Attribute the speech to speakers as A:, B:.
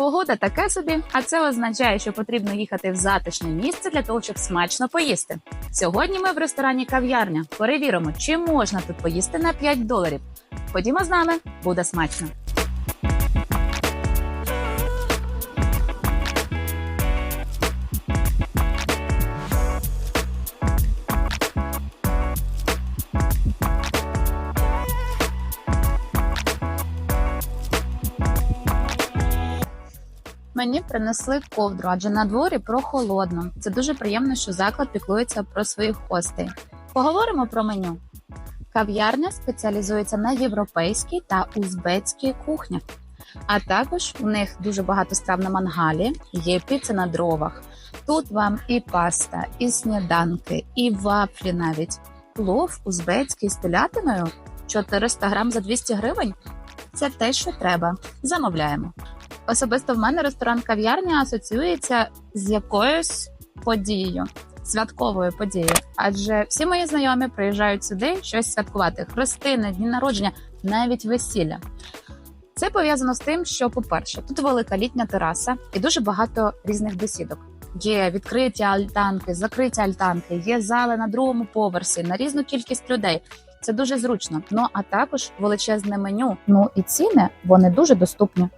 A: Погода таке собі, а це означає, що потрібно їхати в затишне місце для того, щоб смачно поїсти. Сьогодні ми в ресторані кав'ярня. Перевіримо, чи можна тут поїсти на 5 доларів. Ходімо з нами, буде смачно. Мені принесли ковдру, адже на дворі прохолодно. Це дуже приємно, що заклад піклується про своїх гостей. Поговоримо про меню. Кав'ярня спеціалізується на європейській та узбецькій кухнях. А також у них дуже багато страв на мангалі, є піца на дровах. Тут вам і паста, і сніданки, і вафлі навіть. Плов узбецький з телятиною 400 грам за 200 гривень. Це те, що треба. Замовляємо. Особисто в мене ресторан кав'ярня асоціюється з якоюсь подією, святковою подією. Адже всі мої знайомі приїжджають сюди щось святкувати: хрестини, дні народження, навіть весілля. Це пов'язано з тим, що, по-перше, тут велика літня тераса і дуже багато різних бесідок. Є відкриті альтанки, закриті альтанки, є зали на другому поверсі на різну кількість людей. Це дуже зручно. Ну а також величезне меню. Ну і ціни вони дуже доступні.